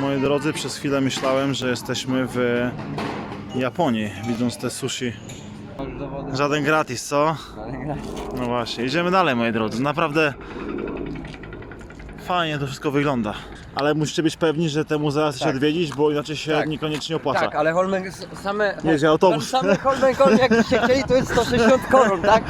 Moi drodzy, przez chwilę myślałem, że jesteśmy w Japonii, widząc te sushi. Żaden gratis, co? No właśnie, idziemy dalej, moi drodzy. Naprawdę fajnie to wszystko wygląda. Ale musicie być pewni, że te muzea chcecie Tak. odwiedzić, bo inaczej się Tak. niekoniecznie opłaca. Tak, ale Holmen same. Jedzie autobus. Same Holmen jak się chcieli, to jest 160 koron, tak?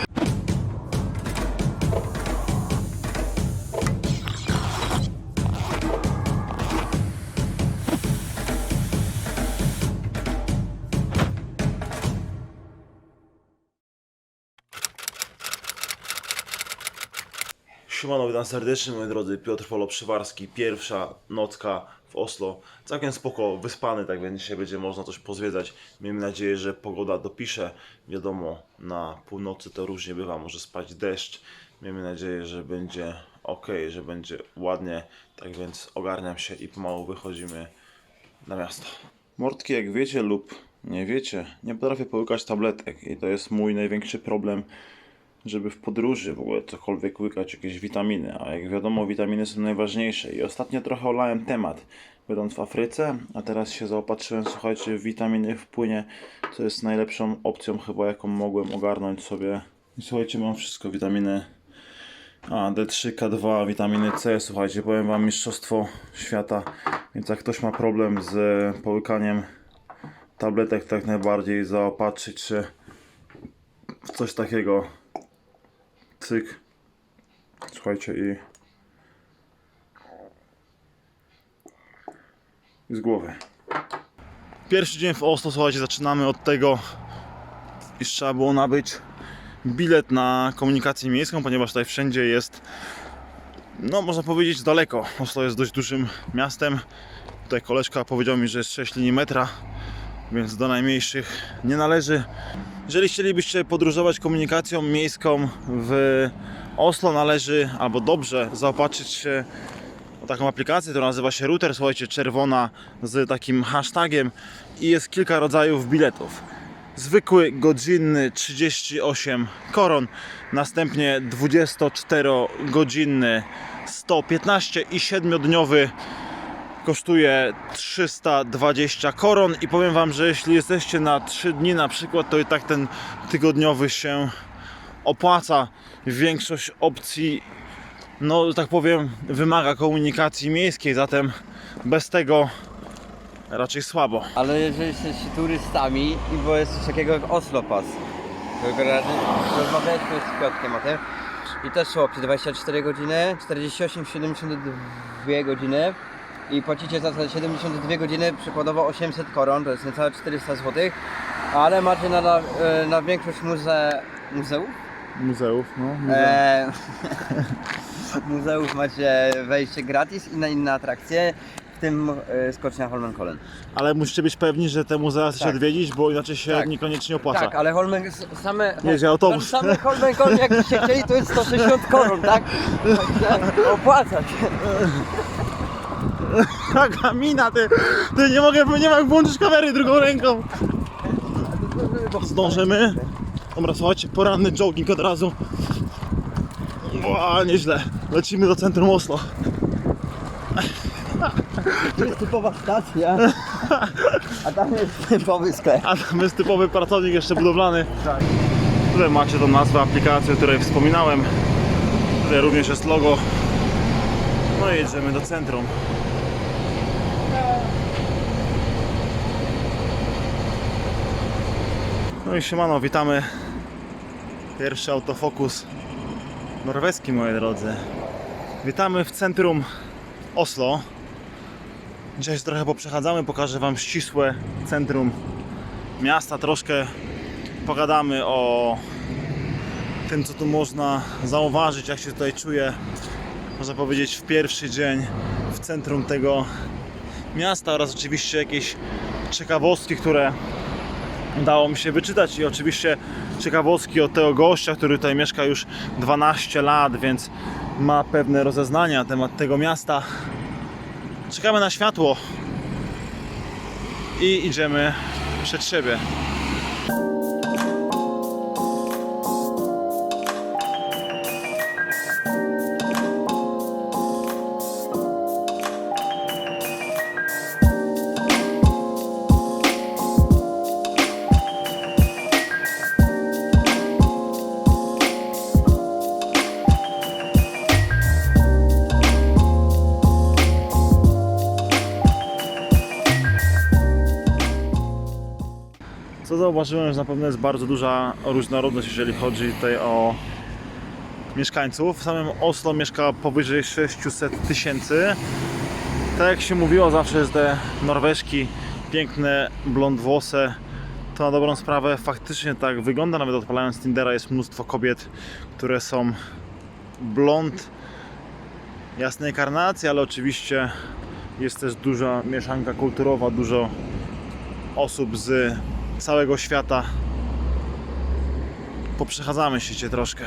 Witam serdecznie moi drodzy, Piotr Polo-Przywarski, pierwsza nocka w Oslo. Całkiem spoko, wyspany, tak więc dzisiaj będzie można coś pozwiedzać. Miejmy nadzieję, że pogoda dopisze. Wiadomo, na północy to różnie bywa, może spać deszcz. Miejmy nadzieję, że będzie ok, że będzie ładnie. Tak więc ogarniam się i pomału wychodzimy na miasto. Mordki, jak wiecie lub nie wiecie, nie potrafię połykać tabletek i to jest mój największy problem żeby w podróży w ogóle cokolwiek łykać, jakieś witaminy, a jak wiadomo witaminy są najważniejsze. I ostatnio trochę olałem temat, będąc w Afryce, a teraz się zaopatrzyłem, słuchajcie, w witaminy w płynie, co jest najlepszą opcją chyba jaką mogłem ogarnąć sobie. I słuchajcie, mam wszystko, witaminy A, D3, K2, witaminy C, słuchajcie, powiem wam mistrzostwo świata, więc jak ktoś ma problem z połykaniem tabletek, tak najbardziej zaopatrzyć się w coś takiego cyk. Słuchajcie i i z głowy. Pierwszy dzień w Oslo, słuchajcie, zaczynamy od tego, iż trzeba było nabyć bilet na komunikację miejską, ponieważ tutaj wszędzie jest, no można powiedzieć, daleko. Oslo jest dość dużym miastem. Tutaj koleżka powiedział mi, że jest 6 linii metra, więc do najmniejszych nie należy. Jeżeli chcielibyście podróżować komunikacją miejską w Oslo, należy albo dobrze zaopatrzyć się taką aplikację, która nazywa się Router, słuchajcie, czerwona z takim hashtagiem i jest kilka rodzajów biletów. Zwykły, godzinny 38 koron, następnie 24-godzinny 115 i 7-dniowy kosztuje 320 koron i powiem Wam, że jeśli jesteście na 3 dni na przykład, to i tak ten tygodniowy się opłaca. Większość opcji, no tak powiem, wymaga komunikacji miejskiej, zatem bez tego raczej słabo. Ale jeżeli jesteście turystami i bo jest coś takiego jak Oslo Pass, rozmawialiśmy z Piotrkiem o tym i też są opcje 24 godziny, 48, 72 godziny i płacicie za te 72 godziny przykładowo 800 koron, to jest niecałe 400 zł, ale macie na, na, na większość muze, muzeów? Muzeów, no. E, muzeów macie wejście gratis i na inne atrakcje, w tym e, skocznia Holmenkollen. Ale musicie być pewni, że te muzea chcecie Tak. odwiedzić, bo inaczej się Tak. niekoniecznie opłaca. Tak, ale Holmen, same, Jedzie autobus. Same Holmenkollen, jak się chcieli, to jest 160 koron, tak? Także opłaca się. Taka mina, ty, ty nie mogę, nie mogę włączyć kamery drugą ręką. Zdążymy. Dobra, słuchajcie, poranny jogging od razu. Ła, nieźle. Lecimy do centrum Oslo. To jest typowa stacja, a tam jest typowy sklep. A tam jest typowy pracownik jeszcze budowlany. Tutaj macie tą nazwę aplikacji, o której wspominałem. Tutaj również jest logo. No i jedziemy do centrum. No i siemano, witamy. Pierwszy autofokus norweski, moi drodzy. Witamy w centrum Oslo. Dzisiaj się trochę poprzechadzamy, pokażę Wam ścisłe centrum miasta. Troszkę pogadamy o tym, co tu można zauważyć, jak się tutaj czuję, można powiedzieć, w pierwszy dzień w centrum tego miasta oraz oczywiście jakieś ciekawostki, które udało mi się wyczytać i oczywiście ciekawostki od tego gościa, który tutaj mieszka już 12 lat, więc ma pewne rozeznania na temat tego miasta. Czekamy na światło i idziemy przed siebie. Zauważyłem, że na pewno jest bardzo duża różnorodność, jeżeli chodzi tutaj o mieszkańców. W samym Oslo mieszka powyżej 600 tysięcy. Tak jak się mówiło zawsze, że te Norweżki piękne, blondwłose, to na dobrą sprawę faktycznie tak wygląda. Nawet odpalając Tindera jest mnóstwo kobiet, które są blond, jasnej karnacji, ale oczywiście jest też duża mieszanka kulturowa, dużo osób z całego świata. Poprzechadzamy się cię troszkę.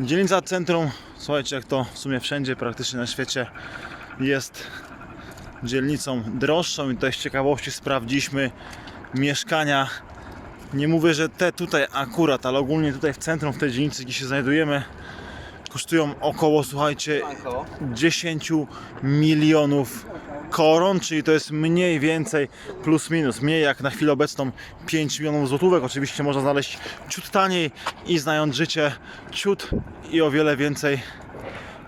Dzielnica centrum, słuchajcie, jak to w sumie wszędzie praktycznie na świecie jest dzielnicą droższą i tutaj z ciekawości sprawdziliśmy mieszkania. Nie mówię, że te tutaj akurat, ale ogólnie tutaj w centrum, w tej dzielnicy, gdzie się znajdujemy, kosztują około, słuchajcie, 10 milionów koron, czyli to jest mniej więcej plus minus, mniej jak na chwilę obecną 5 milionów złotówek. Oczywiście można znaleźć ciut taniej i znając życie ciut i o wiele więcej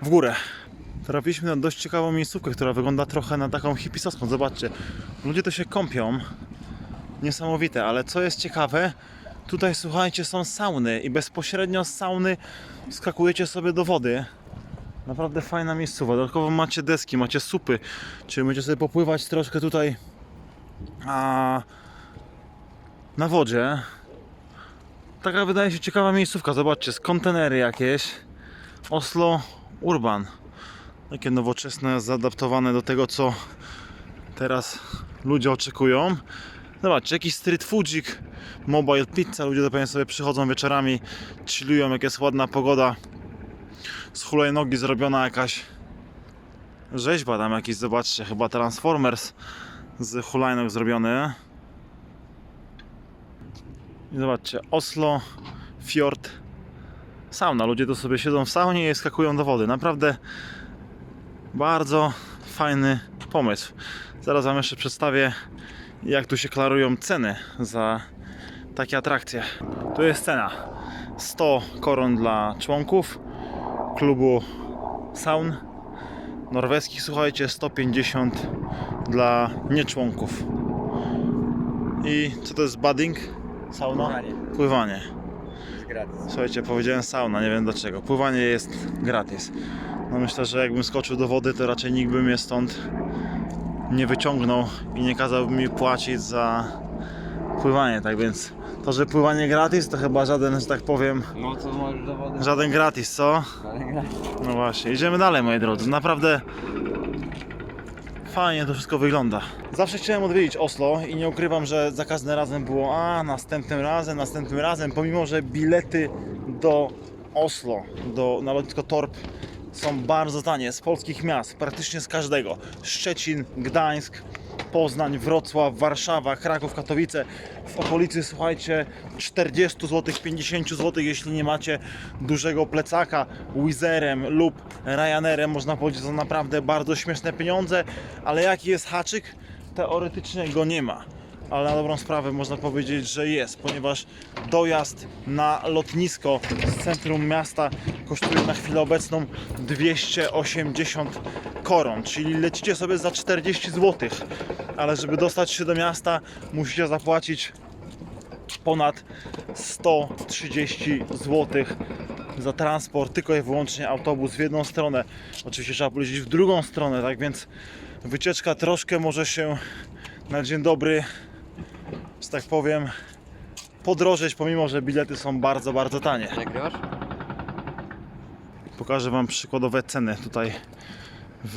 w górę. Trafiliśmy na dość ciekawą miejscówkę, która wygląda trochę na taką hipisowską. Zobaczcie, ludzie to się kąpią. Niesamowite, ale co jest ciekawe, tutaj słuchajcie, są sauny i bezpośrednio z sauny skakujecie sobie do wody. Naprawdę fajna miejscowa. Dodatkowo macie deski, macie supy, czyli będziecie sobie popływać troszkę tutaj a, na wodzie. Taka wydaje się ciekawa miejscówka. Zobaczcie, z kontenery jakieś. Oslo Urban. Takie nowoczesne, zaadaptowane do tego, co teraz ludzie oczekują. Zobaczcie, jakiś street foodzik, mobile pizza. Ludzie do pewnie sobie przychodzą wieczorami, chillują, jak jest ładna pogoda z hulajnogi zrobiona jakaś rzeźba tam jakiś, zobaczcie, chyba Transformers z hulajnog zrobiony. I zobaczcie, Oslo, Fjord, sauna. Ludzie tu sobie siedzą w saunie i skakują do wody. Naprawdę bardzo fajny pomysł. Zaraz Wam jeszcze przedstawię, jak tu się klarują ceny za takie atrakcje. Tu jest cena 100 koron dla członków, klubu saun norweskich, słuchajcie, 150 dla nieczłonków. I co to jest budding? Sauna? Pływanie. Pływanie. Gratis. Słuchajcie, powiedziałem sauna, nie wiem dlaczego. Pływanie jest gratis. No myślę, że jakbym skoczył do wody, to raczej nikt by mnie stąd nie wyciągnął i nie kazał mi płacić za pływanie. Tak więc to, że pływanie gratis, to chyba żaden, że tak powiem, No co możesz do wody? żaden gratis, co? No właśnie, idziemy dalej moi drodzy. Naprawdę fajnie to wszystko wygląda. Zawsze chciałem odwiedzić Oslo i nie ukrywam, że za każdym razem było a następnym razem, następnym razem, pomimo że bilety do Oslo, do, na lotnisko Torp są bardzo tanie z polskich miast, praktycznie z każdego. Szczecin, Gdańsk, Poznań, Wrocław, Warszawa, Kraków, Katowice. W okolicy, słuchajcie, 40 zł, 50 zł, jeśli nie macie dużego plecaka, Wizerem lub Ryanerem, można powiedzieć, to naprawdę bardzo śmieszne pieniądze, ale jaki jest haczyk? Teoretycznie go nie ma. Ale na dobrą sprawę można powiedzieć, że jest, ponieważ dojazd na lotnisko z centrum miasta kosztuje na chwilę obecną 280 koron, czyli lecicie sobie za 40 zł, ale żeby dostać się do miasta musicie zapłacić ponad 130 zł za transport, tylko i wyłącznie autobus w jedną stronę. Oczywiście trzeba polecieć w drugą stronę, tak więc wycieczka troszkę może się na dzień dobry, że tak powiem, podrożeć, pomimo że bilety są bardzo, bardzo tanie. Nagrywasz? Pokażę Wam przykładowe ceny tutaj w...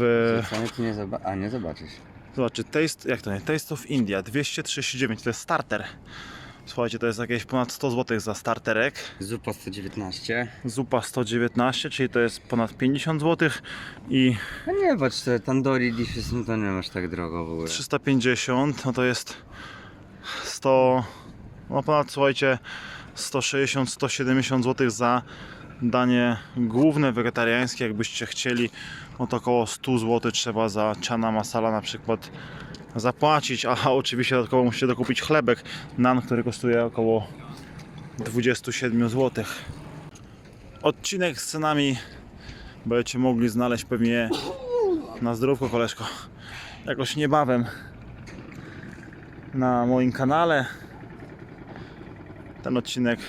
Nie zoba- A nie zobaczysz. Zobaczcie, taste, jak to nie? Taste of India 239, to jest starter. Słuchajcie, to jest jakieś ponad 100 zł za starterek. Zupa 119. Zupa 119, czyli to jest ponad 50 zł i No nie patrz, te tandoori dishes, no to nie masz tak drogo w ogóle. 350, no to jest 100, no ponad słuchajcie 160-170 zł za danie główne wegetariańskie, jakbyście chcieli, no to około 100 zł trzeba za chana masala na przykład zapłacić, a oczywiście dodatkowo musicie dokupić chlebek, nan, który kosztuje około 27 zł. Odcinek z cenami będziecie mogli znaleźć pewnie na zdrówko koleżko jakoś niebawem na moim kanale. ten odcinek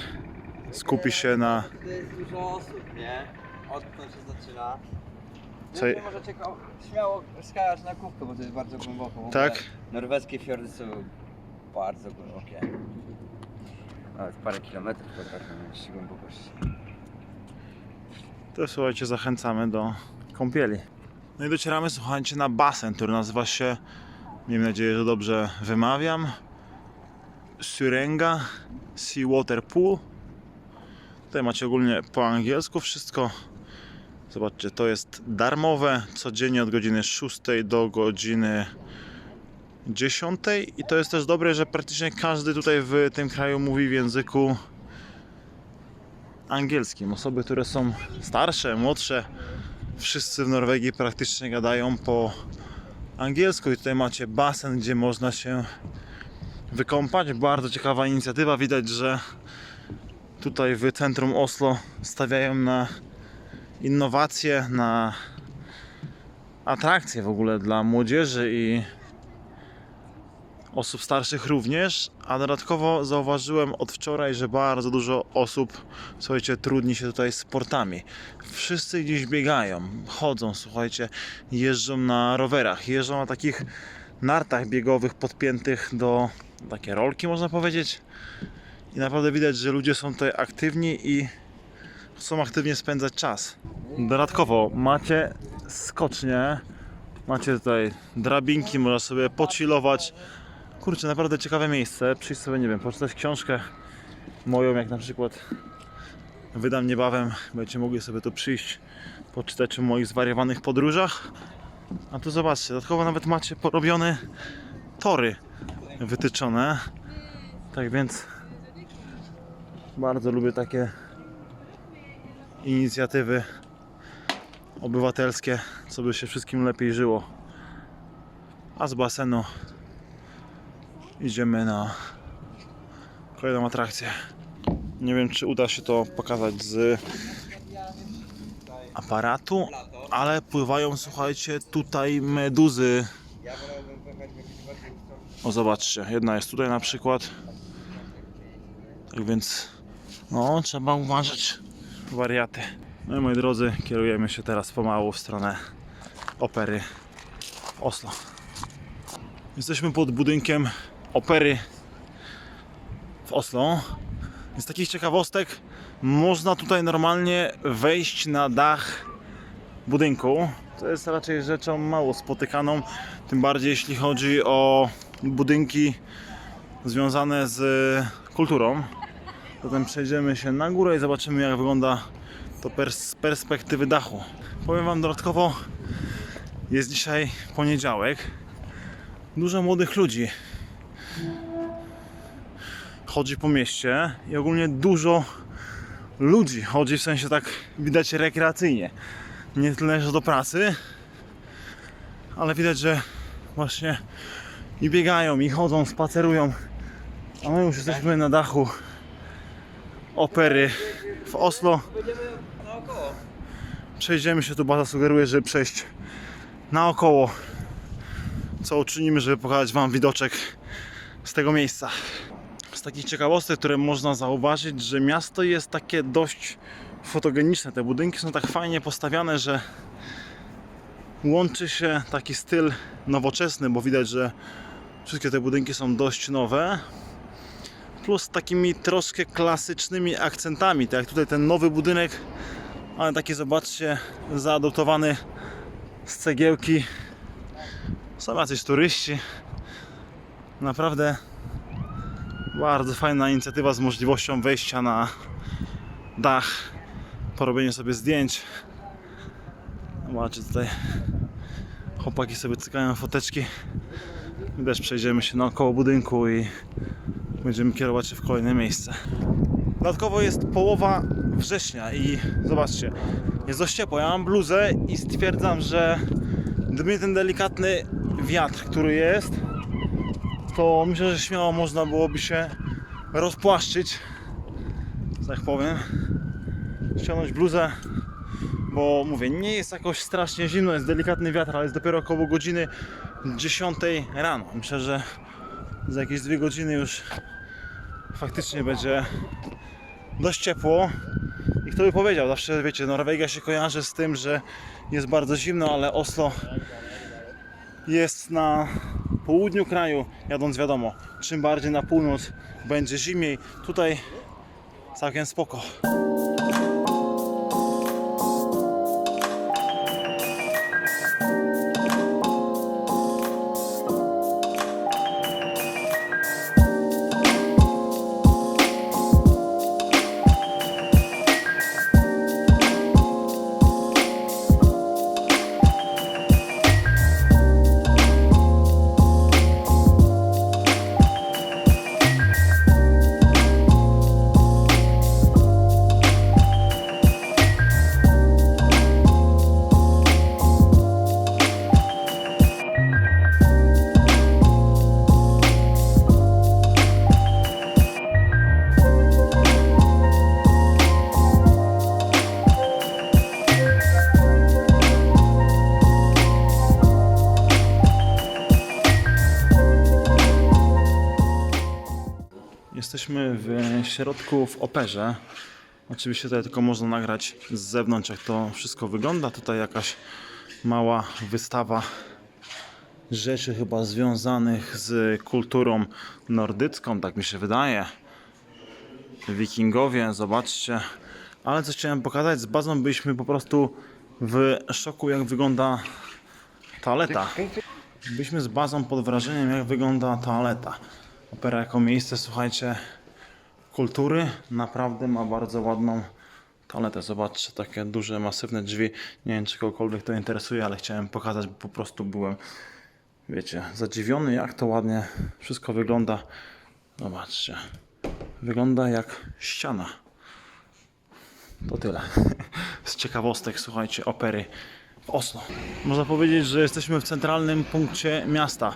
skupi się na jest dużo osób, nie? Odkąd się zaczyna. Co- możecie ko- śmiało skakać na kubkę, bo to jest bardzo głęboko. W ogóle Tak? Norweskie fiordy są bardzo głębokie. Nawet parę kilometrów potrafią mieć głębokość. To słuchajcie, zachęcamy do kąpieli. No i docieramy, słuchajcie, na basen, który nazywa się, miejmy nadzieję, że dobrze wymawiam, Syrenga Sea Water Pool. Tutaj macie ogólnie po angielsku wszystko. Zobaczcie, to jest darmowe, codziennie od godziny 6 do godziny 10 i to jest też dobre, że praktycznie każdy tutaj w tym kraju mówi w języku angielskim. Osoby, które są starsze, młodsze, wszyscy w Norwegii praktycznie gadają po angielsku i tutaj macie basen, gdzie można się wykąpać. Bardzo ciekawa inicjatywa. Widać, że tutaj w centrum Oslo stawiają na innowacje, na atrakcje w ogóle dla młodzieży i osób starszych również, a dodatkowo zauważyłem od wczoraj, że bardzo dużo osób, słuchajcie, trudni się tutaj sportami. Wszyscy gdzieś biegają, chodzą, słuchajcie, jeżdżą na rowerach, jeżdżą na takich nartach biegowych podpiętych do takie rolki, można powiedzieć. I naprawdę widać, że ludzie są tutaj aktywni i chcą aktywnie spędzać czas. Dodatkowo macie skocznie, macie tutaj drabinki, można sobie pochillować. Kurczę, naprawdę ciekawe miejsce. Przyjść sobie, nie wiem, poczytać książkę moją, jak na przykład wydam niebawem. Będziecie mogli sobie tu przyjść, poczytać o moich zwariowanych podróżach. A tu zobaczcie, dodatkowo nawet macie porobione tory wytyczone. Tak więc bardzo lubię takie inicjatywy obywatelskie, co by się wszystkim lepiej żyło. A z basenu idziemy na kolejną atrakcję. Nie wiem, czy uda się to pokazać z aparatu, ale pływają, słuchajcie, tutaj meduzy. O, zobaczcie, jedna jest tutaj na przykład. Tak więc, no, trzeba uważać. Wariaty. No i moi drodzy, kierujemy się teraz pomału w stronę opery Oslo. Jesteśmy pod budynkiem opery w Oslo. Z takich ciekawostek można tutaj normalnie wejść na dach budynku. To jest raczej rzeczą mało spotykaną, tym bardziej jeśli chodzi o budynki związane z kulturą. Zatem przejdziemy się na górę i zobaczymy jak wygląda to z perspektywy dachu. Powiem Wam dodatkowo, jest dzisiaj poniedziałek. Dużo młodych ludzi chodzi po mieście i ogólnie dużo ludzi chodzi w sensie tak widać rekreacyjnie. Nie tyle, że do pracy, ale widać, że właśnie i biegają, i chodzą, spacerują. A my już jesteśmy na dachu opery w Oslo. Przejdziemy się tu, baza sugeruje, żeby przejść naokoło. Co uczynimy, żeby pokazać Wam widoczek z tego miejsca. Z takich ciekawostek, które można zauważyć, że miasto jest takie dość fotogeniczne. Te budynki są tak fajnie postawiane, że łączy się taki styl nowoczesny, bo widać, że wszystkie te budynki są dość nowe. Plus takimi troszkę klasycznymi akcentami, tak jak tutaj ten nowy budynek ale taki zobaczcie, zaadoptowany z cegiełki. Są jacyś turyści. Naprawdę bardzo fajna inicjatywa z możliwością wejścia na dach, porobienie sobie zdjęć. Zobaczcie tutaj chłopaki sobie cykają foteczki. Też przejdziemy się naokoło budynku i będziemy kierować się w kolejne miejsce. Dodatkowo jest połowa września i zobaczcie, jest dość ciepło. Ja mam bluzę i stwierdzam, że gdyby ten delikatny wiatr, który jest, to myślę, że śmiało można byłoby się rozpłaszczyć, że tak powiem, ściągnąć bluzę, bo mówię, nie jest jakoś strasznie zimno, jest delikatny wiatr, ale jest dopiero około godziny 10 rano. Myślę, że za jakieś dwie godziny już faktycznie będzie dość ciepło. I kto by powiedział, zawsze wiecie, Norwegia się kojarzy z tym, że jest bardzo zimno, ale Oslo jest na południu kraju, jadąc wiadomo, czym bardziej na północ będzie zimniej. Tutaj całkiem spoko. Jesteśmy w środku w operze. Oczywiście tutaj tylko można nagrać z zewnątrz, jak to wszystko wygląda. Tutaj jakaś mała wystawa rzeczy chyba związanych z kulturą nordycką, tak mi się wydaje. Wikingowie, zobaczcie. Ale coś chciałem pokazać, z bazą byliśmy po prostu w szoku, jak wygląda toaleta. Byliśmy z bazą pod wrażeniem, jak wygląda toaleta. Opera jako miejsce, słuchajcie, kultury naprawdę ma bardzo ładną toaletę. Zobaczcie, takie duże, masywne drzwi. Nie wiem, czy kogokolwiek to interesuje, ale chciałem pokazać, bo po prostu byłem, wiecie, zadziwiony, jak to ładnie wszystko wygląda. Zobaczcie. Wygląda jak ściana. To tyle. Z ciekawostek, słuchajcie, opery w Oslo. Można powiedzieć, że jesteśmy w centralnym punkcie miasta,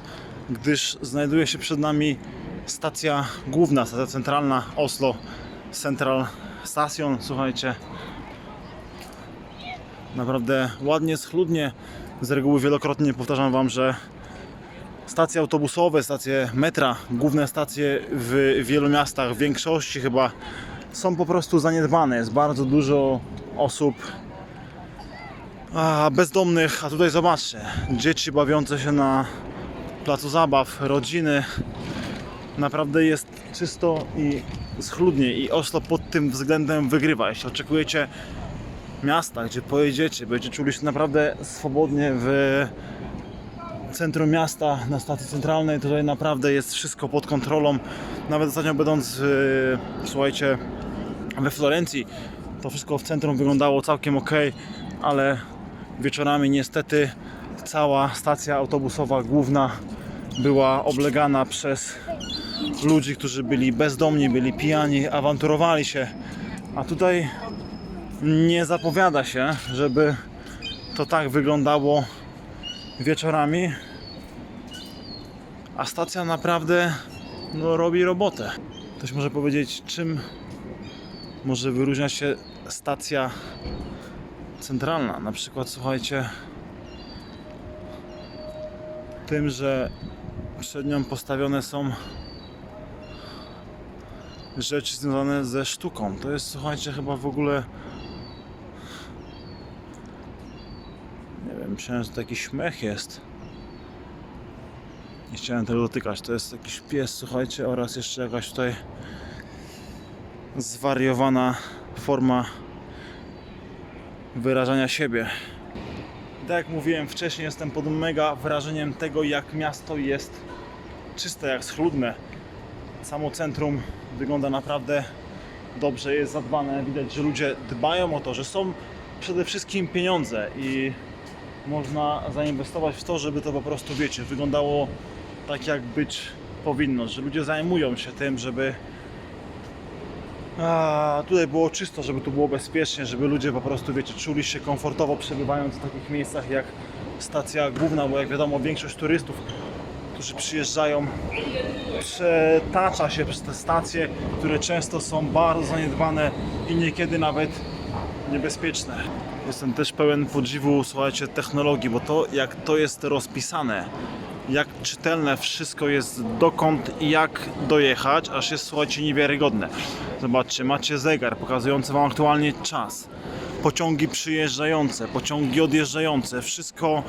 gdyż znajduje się przed nami stacja główna, stacja centralna Oslo Central Station. Słuchajcie, naprawdę ładnie, schludnie. Z reguły wielokrotnie powtarzam Wam, że stacje autobusowe, stacje metra, główne stacje w wielu miastach, w większości chyba są po prostu zaniedbane. Jest bardzo dużo osób bezdomnych, a tutaj zobaczcie, dzieci bawiące się na placu zabaw, rodziny. Naprawdę jest czysto i schludnie i Oslo pod tym względem wygrywa. Jeśli oczekujecie miasta, gdzie pojedziecie, będziecie czuli się naprawdę swobodnie w centrum miasta, na stacji centralnej, tutaj naprawdę jest wszystko pod kontrolą. Nawet ostatnio będąc, yy, słuchajcie, we Florencji, to wszystko w centrum wyglądało całkiem ok, ale wieczorami niestety cała stacja autobusowa główna była oblegana przez ludzi, którzy byli bezdomni, byli pijani, awanturowali się. A tutaj nie zapowiada się, żeby to tak wyglądało wieczorami. A stacja naprawdę no, robi robotę. Ktoś może powiedzieć, czym może wyróżnia się stacja centralna. Na przykład, słuchajcie, tym, że przed nią postawione są rzeczy związane ze sztuką. To jest, słuchajcie, chyba w ogóle. Nie wiem, myślałem, że to jakiś mech jest. Nie chciałem tego dotykać. To jest jakiś pies, słuchajcie, oraz jeszcze jakaś tutaj zwariowana forma wyrażania siebie. Tak jak mówiłem wcześniej, jestem pod mega wrażeniem tego, jak miasto jest czyste, jak schludne. Samo centrum wygląda naprawdę dobrze, jest zadbane. Widać, że ludzie dbają o to, że są przede wszystkim pieniądze i można zainwestować w to, żeby to po prostu, wiecie, wyglądało tak, jak być powinno, że ludzie zajmują się tym, żeby a, tutaj było czysto, żeby tu było bezpiecznie, żeby ludzie po prostu, wiecie, czuli się komfortowo przebywając w takich miejscach jak stacja główna, bo jak wiadomo większość turystów, którzy przyjeżdżają, przetacza się przez te stacje, które często są bardzo zaniedbane i niekiedy nawet niebezpieczne. Jestem też pełen podziwu, słuchajcie, technologii, bo to jak to jest rozpisane, jak czytelne wszystko jest, dokąd i jak dojechać, aż jest, słuchajcie, niewiarygodne. Zobaczcie, macie zegar pokazujący Wam aktualnie czas. Pociągi przyjeżdżające, pociągi odjeżdżające, wszystko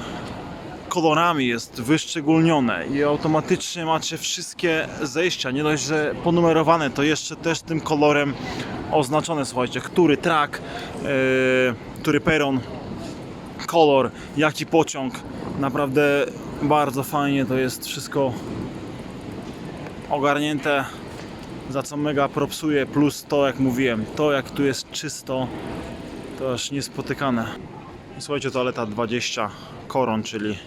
kolorami jest wyszczególnione i automatycznie macie wszystkie zejścia, nie dość, że ponumerowane, to jeszcze też tym kolorem oznaczone, słuchajcie, który trak, yy, który peron, kolor, jaki pociąg. Naprawdę bardzo fajnie to jest wszystko ogarnięte, za co mega propsuję, plus to jak mówiłem, to jak tu jest czysto, to aż niespotykane. Słuchajcie, toaleta 20 koron, czyli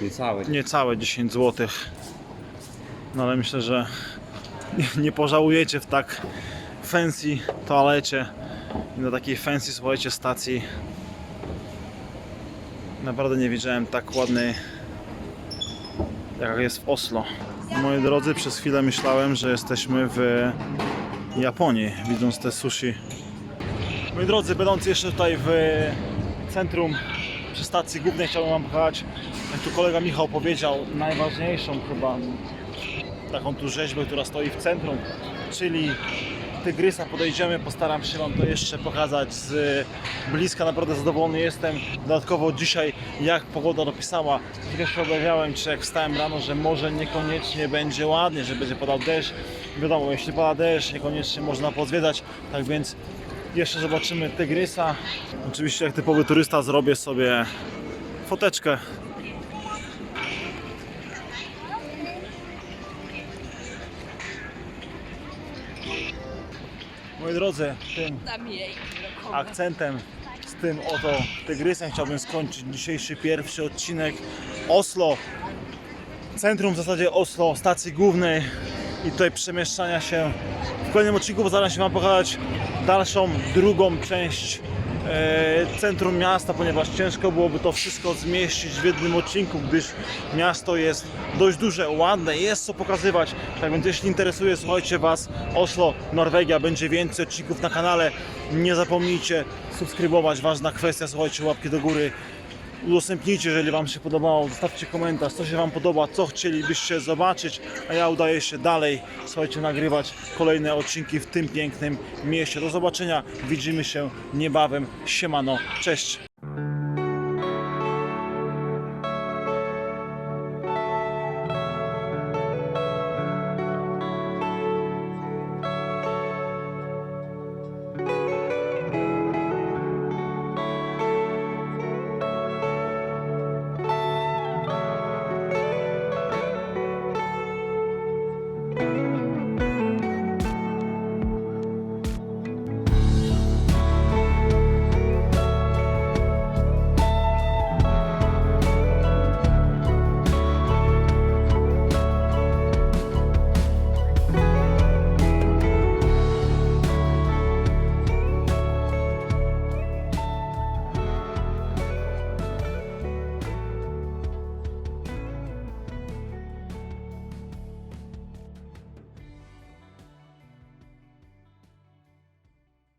Niecały. niecałe 10 zł. No ale myślę, że nie, pożałujecie w tak fancy toalecie i na takiej fancy, słuchajcie, stacji. Naprawdę nie widziałem tak ładnej, jaka jest w Oslo. Moi drodzy, przez chwilę myślałem, że jesteśmy w Japonii, widząc te sushi. Moi drodzy, będąc jeszcze tutaj w centrum przy stacji głównej chciałbym Wam pokazać, tu kolega Michał powiedział, najważniejszą chyba taką tu rzeźbę, która stoi w centrum, czyli Tygrysa. Podejdziemy, postaram się Wam to jeszcze pokazać z bliska. Naprawdę zadowolony jestem. Dodatkowo dzisiaj, jak pogoda dopisała, się obawiałem, czy jak wstałem rano, że może niekoniecznie będzie ładnie, że będzie padał deszcz. Wiadomo, jeśli pada deszcz, niekoniecznie można pozwiedzać, tak więc jeszcze zobaczymy Tygrysa. Oczywiście jak typowy turysta zrobię sobie foteczkę. Moi drodzy, tym akcentem, z tym oto tygrysem chciałbym skończyć dzisiejszy pierwszy odcinek Oslo. Centrum w zasadzie Oslo, stacji głównej i tutaj przemieszczania się. W kolejnym odcinku postaram się Wam pokazać dalszą, drugą część centrum miasta, ponieważ ciężko byłoby to wszystko zmieścić w jednym odcinku, gdyż miasto jest dość duże, ładne, jest co pokazywać. Tak więc jeśli interesuje, słuchajcie Was, Oslo, Norwegia, będzie więcej odcinków na kanale. Nie zapomnijcie subskrybować, ważna kwestia, słuchajcie, łapki do góry. Udostępnijcie, jeżeli Wam się podobało, zostawcie komentarz, co się Wam podoba, co chcielibyście zobaczyć, a ja udaję się dalej, słuchajcie, nagrywać kolejne odcinki w tym pięknym mieście. Do zobaczenia, widzimy się niebawem, siemano, cześć!